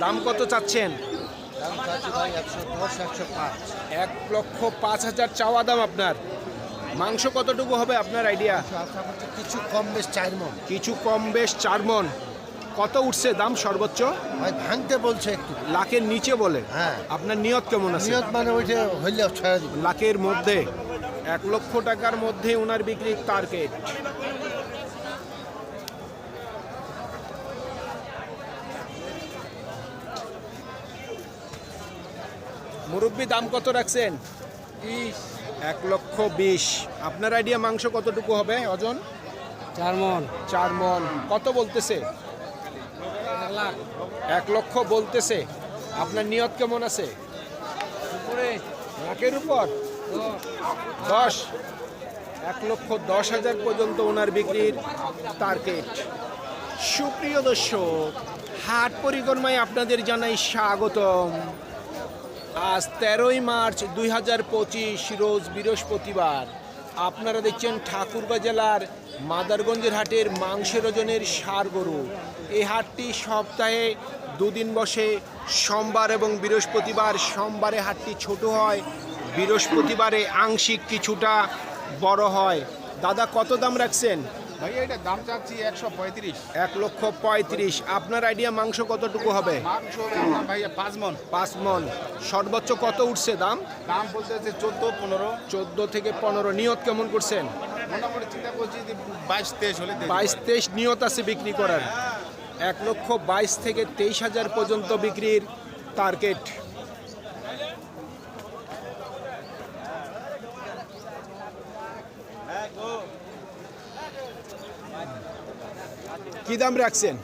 দাম কত চাচ্ছেন? এক লক্ষ পাঁচ হাজার চাওয়া দাম আপনার। মাংস কতটুকু হবে আপনার আইডিয়া? কিছু কম বেশ চার মন কিছু কম বেশ চার মন কত উঠছে দাম সর্বোচ্চ? ভাই ভাঙতে বলছে একটু। লাখের নিচে বলে। হ্যাঁ। আপনার নিয়ত কেমন আছে? নিয়ত মানে ওইটা হইলে লাখের মধ্যে এক লক্ষ টাকার মধ্যে ওনার বিক্রির টার্গেট মুরব্বী দাম কত রাখছেন? এক লক্ষ বিশ। আপনার আইডিয়া মাংস কতটুকু হবে ওজন চার মন। চার মন। কত বলতেছে? এক লক্ষ বলতেছে। আপনার নিয়ত কেমন আছে? উপরে। লাখের উপর? দশ। এক লক্ষ দশ হাজার পর্যন্ত ওনার বিক্রির টার্গেট সুপ্রিয় দর্শক হাট পরিক্রমায় আপনাদের জানাই স্বাগতম। আজ তেরোই মার্চ দুই হাজার পঁচিশ, রোজ বৃহস্পতিবার। আপনারা দেখছেন ঠাকুরগাঁ জেলার মাদারগঞ্জের হাটের মাংসের ওজনের সার গরু। এই হাটটি সপ্তাহে দুদিন বসে। সোমবার এবং বৃহস্পতিবার সোমবারে হাটটি ছোট হয়। বৃহস্পতিবারে আংশিক কিছুটা বড় হয়। দাদা, কত দাম রাখছেন? ভাই এটা দাম চাচ্ছি একশো পঁয়ত্রিশ। এক লক্ষ পঁয়ত্রিশ। আপনার আইডিয়া মাংস কতটুকু হবে? মাংস ভাইয়া পাঁচ মন। পাঁচ মন। সর্বোচ্চ কত উঠছে দাম? দাম বলতে হচ্ছে চোদ্দ পনেরো। চোদ্দ থেকে পনেরো। নিয়ত কেমন করছেন? মোটামুটি চিন্তা করছি বাইশ তেইশ হলে বাইশ তেইশ নিয়ত আছে বিক্রি করার। এক লক্ষ বাইশ থেকে তেইশ হাজার পর্যন্ত বিক্রির টার্গেট কি দাম রাখছেন?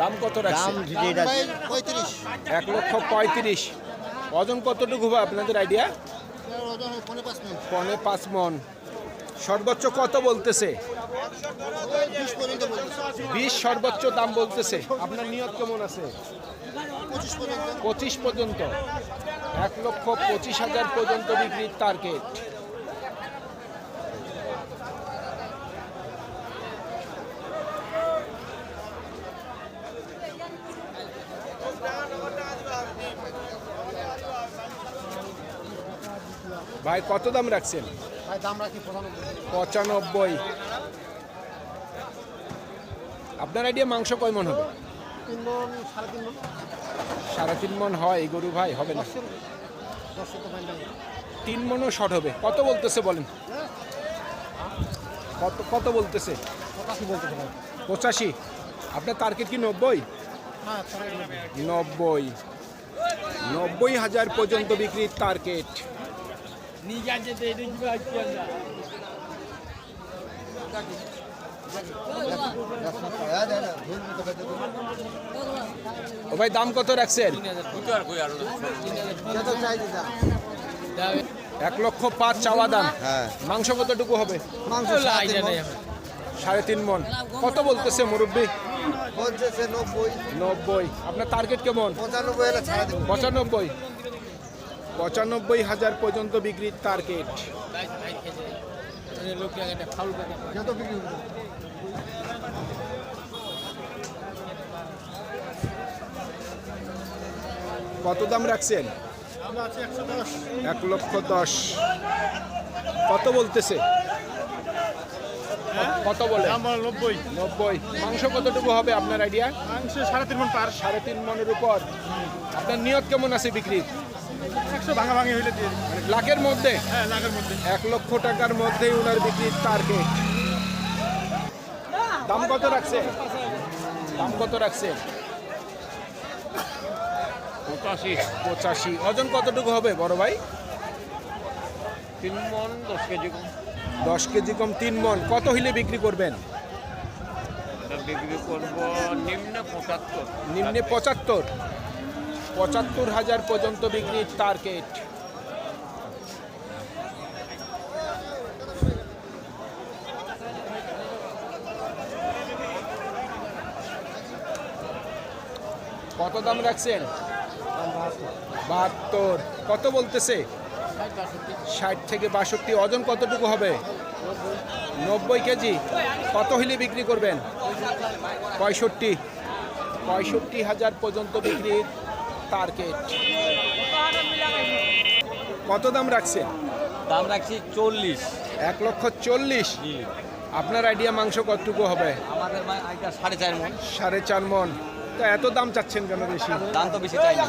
দাম কত রাখছেন? পঁয়ত্রিশ। এক লক্ষ পঁয়ত্রিশ। ওজন কতটুকু হবে আপনাদের আইডিয়া পনে পাঁচ মন। সর্বোচ্চ কত বলতেছে? বিশ সর্বোচ্চ দাম বলতেছে। আপনার নিয়ত কেমন আছে? পঁচিশ পর্যন্ত। এক লক্ষ পঁচিশ হাজার পর্যন্ত বিক্রির টার্গেট ভাই কত দাম রাখছেন? ভাই দাম রাখি পঁচানব্বই। আপনার আইডিয়া মাংস কয় মন হবে? তিন মন সাড়ে তিন মন। সাড়ে তিন মন হয় এই গরু ভাই হবে না? তিন মনও শর্ট হবে। কত বলতেছে বলেন? কত কত বলতেছে? পঁচাশি আপনার টার্গেট কি নব্বই? হ্যাঁ নব্বই। নব্বই। হাজার পর্যন্ত বিক্রির টার্গেট ও ভাই দাম কত রাখছেন এক লক্ষ পাঁচ চাওয়া দাম। হ্যাঁ। মাংস কতটুকু হবে? মাংস সাড়ে তিন মন কত বলতেছে মুরব্বী? নব্বই। আপনার টার্গেট কেমন? পঁচানব্বই পঁচানব্বই। পঁচানব্বই হাজার পর্যন্ত বিক্রির টার্গেট। কত দাম রাখছেন? এক লক্ষ দশ। কত বলতেছে? কত বলে? আমার নব্বই। নব্বই। মাংস কতটুকু হবে আপনার আইডিয়া মাংস সাড়ে তিন মন পার। সাড়ে তিন মনের উপর। আপনার নিয়ত কেমন আছে বিক্রি একশো ভাঙা ভাঙি হইলে দিয়ে মানে লাখের মধ্যে? হ্যাঁ লাখের মধ্যে। এক লক্ষ টাকার মধ্যেই ওনার বিক্রির টার্গেট দাম কত রাখছে? দাম কত রাখছে? পঁচাশি। পঁচাশি। ওজন কতটুকু হবে বড় ভাই? তিন মন দশ কেজি দশ কেজি কম তিন মন। কত হইলে বিক্রি করবেন? বিক্রি করব নিম্ন পঁচাত্তর। নিম্নে পঁচাত্তর। পঁচাত্তর হাজার পর্যন্ত বিক্রির টার্গেট। কত দাম রাখছেন? বাহাত্তর। কত বলতেছে? ষাট থেকে বাষট্টি। ওজন কতটুকু হবে? নব্বই কেজি। কত হইলে বিক্রি করবেন? পঁয়ষট্টি। পঁয়ষট্টি হাজার পর্যন্ত বিক্রির টার্গেট। কত দাম রাখছেন? দাম রাখছি চল্লিশ। এক লক্ষ চল্লিশ? আপনার আইডিয়া মাংস কতটুকু হবে? আমাদের সাড়ে চার মন। সাড়ে চার মন। তা এত দাম চাচ্ছেন কেন বেশি? দাম তো বেশি চাই না।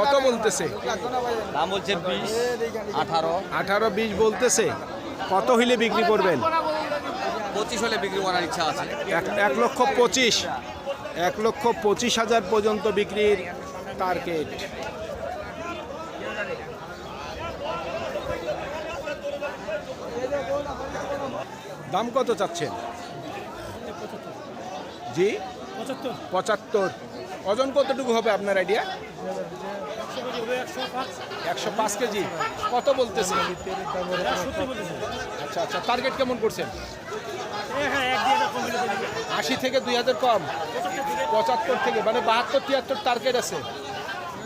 কত বলতেছে? দাম বলছে বিশ আঠারো। আঠারো বিশ বলতেছে। কত হইলে বিক্রি করবেন? পঁচিশ হলে বিক্রি করার ইচ্ছা আছে। এক এক লক্ষ পঁচিশ। এক লক্ষ পঁচিশ হাজার পর্যন্ত বিক্রির টার্গেট দাম কত চাচ্ছেন? জি? পঁচাত্তর। ওজন কতটুকু হবে আপনার আইডিয়া একশো পাঁচ কেজি। কত বলতেছে? আচ্ছা আচ্ছা টার্গেট কেমন করছেন? আশি থেকে দুই হাজার কম। পঁচাত্তর থেকে মানে বাহাত্তর, তিয়াত্তর টার্গেট আছে।